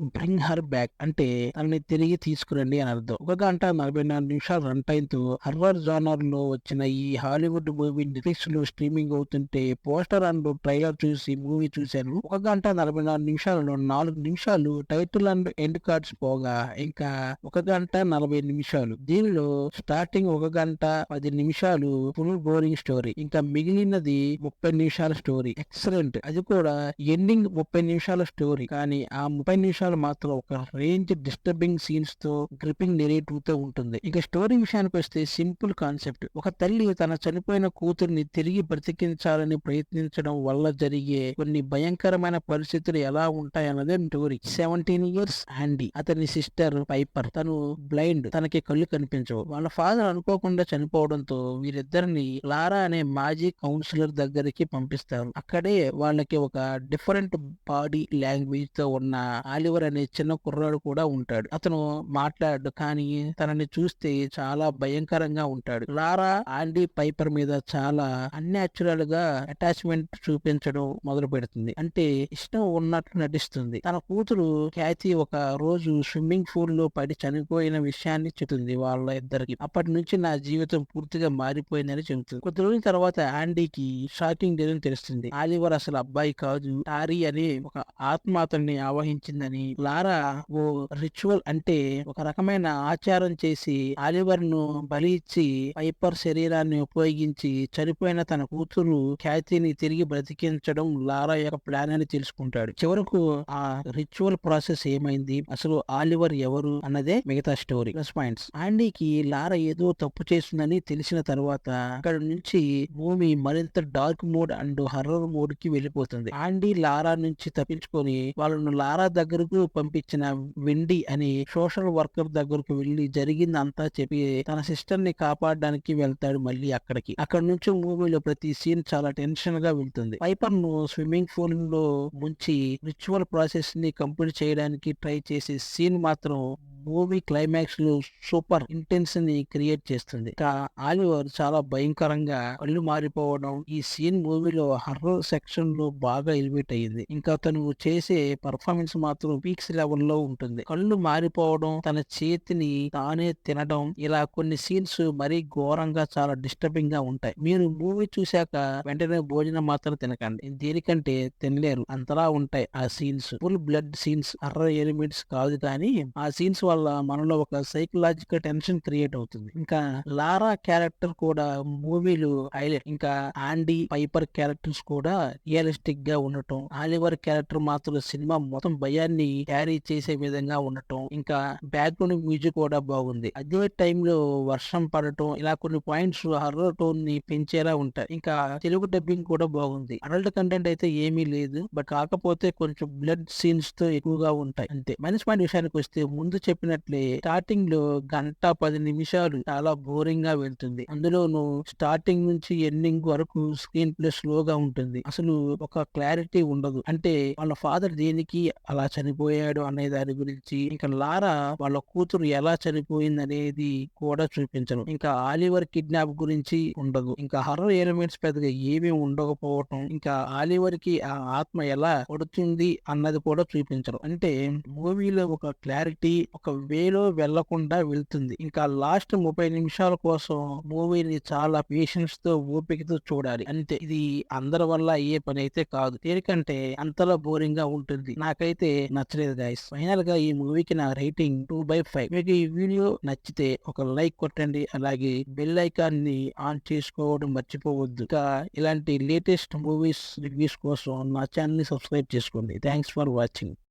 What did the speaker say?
Bring her back అంటే తనని తిరిగి తీసుకురండి అని అర్థం. ఒక గంట నలభై నాలుగు నిమిషాలు రన్ టైమ్తో హర్వర్ జానర్లో వచ్చిన ఈ హాలీవుడ్ మూవీ నెట్ఫ్లిక్స్లో స్ట్రీమింగ్ అవుతుంటే పోస్టర్ అండ్ ట్రైలర్ చూసి మూవీ చూశాను ఒక గంట నలభై నాలుగు నిమిషాలలో నాలుగు నిమిషాలు టైటిల్ అండ్ ఎండ్ కార్డ్స్ పోగా ఇంకా ఒక గంట నలభై నిమిషాలు. దీనిలో స్టార్టింగ్ ఒక గంట పది నిమిషాలు ఫుల్ బోరింగ్ స్టోరీ. ఇంకా మిగిలినది ముప్పై నిమిషాల స్టోరీ. ఎక్సలెంట్. అది కూడా ఎండింగ్ ముప్పై నిమిషాల స్టోరీ. కానీ ఆ ముప్పై నిమిషాలు మాత్రం ఒక రేంజ్ డిస్టర్బింగ్ సీన్స్తో గ్రిపింగ్ నెరేటివ్తో ఉంటుంది. ఇక స్టోరీ విషయానికి వస్తే సింపుల్ కాన్సెప్ట్ ఒక తల్లి తన చనిపోయిన కూతుర్ని తిరిగి బ్రతికించాలని ప్రయత్నించడం వల్ల జరిగే కొన్ని భయంకరమైన పరిస్థితులు ఎలా ఉంటాయన్నదే స్టోరీ సెవెంటీన్ ఇయర్స్ హ్యాండీ అతని సిస్టర్ పైపర్ తను బ్లైండ్ తనకి కళ్ళు కనిపించవు. వాళ్ళ ఫాదర్ అనుకోకుండా చనిపోవడంతో వీరిద్దరిని లారా అనే మాజీ కౌన్సిలర్ దగ్గరికి పంపిస్తారు. అక్కడే వాళ్ళకి ఒక డిఫరెంట్ బాడీ లాంగ్వేజ్తో ఉన్న ఆలివర్ అనే చిన్న కుర్రాడు కూడా ఉంటాడు. అతను మాట్లాడు కానీ తనని చూస్తే చాలా భయంకరంగా ఉంటాడు. లారా ఆండీ పైపర్ మీద చాలా అన్యాచురల్గా అటాచ్మెంట్ చూపించడం మొదలు పెడుతుంది. అంటే ఇష్టం ఉన్నట్లు నటిస్తుంది. తన కూతురు ఖ్యాతి ఒక రోజు స్విమ్మింగ్ పూల్లో పడి చనిపోయిన విషయాన్ని చెబుతుంది వాళ్ళ ఇద్దరికి. అప్పటి నుంచి నా జీవితం పూర్తిగా మారిపోయిందని చెబుతుంది. కొద్ది రోజుల తర్వాత ఆండీకి షాకింగ్ డేని తెలుస్తుంది. ఆలివర్ అసలు అబ్బాయి కాదు టారీ అనే ఒక ఆత్మ అతన్ని ఆవహించిందని లారా ఓ రిచువల్ అంటే ఒక రకమైన ఆచారం చేసి ఆలివర్ను బలి ఇచ్చి పైపర్ శరీరాన్ని ఉపయోగించి చనిపోయిన తన కూతురు ఖ్యాతిని తిరిగి బ్రతికించడం లారా యొక్క ప్లాన్ అని తెలుసుకుంటాడు. చివరకు ఆ రిచువల్ ప్రాసెస్ ఏమైంది? అసలు ఆలివర్ ఎవరు? అన్నదే మిగతా స్టోరీ. Plus points. ఆండీకి లారా ఏదో తప్పు చేస్తుందని తెలిసిన తర్వాత అక్కడ నుంచి భూమి మరింత డార్క్ మోడ్ అండ్ హర్రర్ మోడ్కి వెళ్ళిపోతుంది. ఆండీ లారా నుంచి తప్పించుకొని వాళ్ళను లారా దగ్గరకు పంపించిన వెండి అని సోషల్ వర్కర్ దగ్గరకు వెళ్ళి జరిగిందంతా చెప్పి తన సిస్టర్ని కాపాడడానికి వెళ్తాడు మళ్ళీ అక్కడికి. అక్కడ నుంచి మూవీలో ప్రతి సీన్ చాలా టెన్షన్గా వెళ్తుంది. పైపర్ను స్విమ్మింగ్ పూల్లో ముంచి రిచువల్ ప్రాసెస్ని కంప్లీట్ చేయడానికి ట్రై చేసే సీన్ మాత్రం మూవీ క్లైమాక్స్లో సూపర్ ఇంటెన్స్ని క్రియేట్ చేస్తుంది. ఇంకా ఆలివర్ చాలా భయంకరంగా కళ్ళు మారిపోవడం ఈ సీన్ మూవీలో హర్రర్ సెక్షన్లో బాగా ఎలివేట్ అయ్యింది. ఇంకా తను చేసే పర్ఫార్మెన్స్ మాత్రం పీక్స్ లెవెల్లో ఉంటుంది. కళ్ళు మారిపోవడం తన చేతిని తానే తినడం ఇలా కొన్ని సీన్స్ మరీ ఘోరంగా చాలా డిస్టర్బింగ్గా ఉంటాయి. మీరు మూవీ చూశాక వెంటనే భోజనం మాత్రం తినకండి. దేనికంటే తినలేరు. అంతలా ఉంటాయి ఆ scenes full blood scenes horror elements కాదు కానీ ఆ సీన్స్ వల్ల మనలో ఒక సైకలాజికల్ టెన్షన్ క్రియేట్ అవుతుంది. ఇంకా లారా క్యారెక్టర్ కూడా మూవీలు హైలైట్ ఇంకా ఆండీ పైపర్ క్యారెక్టర్స్ కూడా రియలిస్టిక్గా ఉండటం ఆలివర్ క్యారెక్టర్ మాత్రం సినిమా మొత్తం భయాన్ని క్యారీ చేసే విధంగా ఉండటం ఇంకా బ్యాక్గ్రౌండ్ మ్యూజిక్ కూడా బాగుంది. అదే టైంలో వర్షం పడటం ఇలా కొన్ని పాయింట్స్ హర్రర్ టోన్ని పెంచేలా ఉంటాయి. ఇంకా తెలుగు డబ్బింగ్ కూడా బాగుంది. అడల్ట్ కంటెంట్ అయితే ఏమీ లేదు. బట్ కాకపోతే కొంచెం బ్లడ్ సీన్స్తో ఎక్కువగా ఉంటాయి. అంతే. మైనస్ పాయింట్ విషయానికి వస్తే ముందు చెప్పిన చెప్పినట్లే స్టార్టింగ్లో గంట పది నిమిషాలు చాలా బోరింగ్గా వెళ్తుంది అందులోను స్టార్టింగ్ నుంచి ఎండింగ్ వరకు స్క్రీన్ ప్లే స్లోగా ఉంటుంది. అసలు ఒక క్లారిటీ ఉండదు. అంటే వాళ్ళ ఫాదర్ దేనికి అలా చనిపోయాడు అనే దాని గురించి ఇంకా లారా వాళ్ళ కూతురు ఎలా చనిపోయింది అనేది కూడా చూపించను. ఇంకా ఆలివర్ కిడ్నాప్ గురించి ఉండదు. ఇంకా హర్రర్ ఎలిమెంట్స్ పెద్దగా ఏమీ ఉండకపోవటం ఇంకా ఆలివర్కి ఆ ఆత్మ ఎలా పడుతుంది అన్నది కూడా చూపించరు అంటే మూవీలో ఒక క్లారిటీ ఒక వేలో వెళ్ళకుండా వెళ్తుంది. ఇంకా లాస్ట్ ముప్పై నిమిషాల కోసం మూవీని చాలా పేషెన్స్తో ఓపికతో చూడాలి. అంతే. ఇది అందరి వల్ల అయ్యే పని అయితే కాదు. దేనికంటే అంతలా బోరింగ్గా ఉంటుంది. నాకైతే నచ్చలేదు గాయస్ ఫైనల్గా ఈ మూవీకి నా రేటింగ్ టూ బై ఫైవ్. మీకు ఈ వీడియో నచ్చితే ఒక లైక్ కొట్టండి. అలాగే బెల్ ఐకాన్ని ఆన్ చేసుకోవడం మర్చిపోవద్దు. ఇంకా ఇలాంటి లేటెస్ట్ మూవీస్ రివ్యూస్ కోసం నా ఛానల్ని సబ్స్క్రైబ్ చేసుకోండి. Thanks for watching.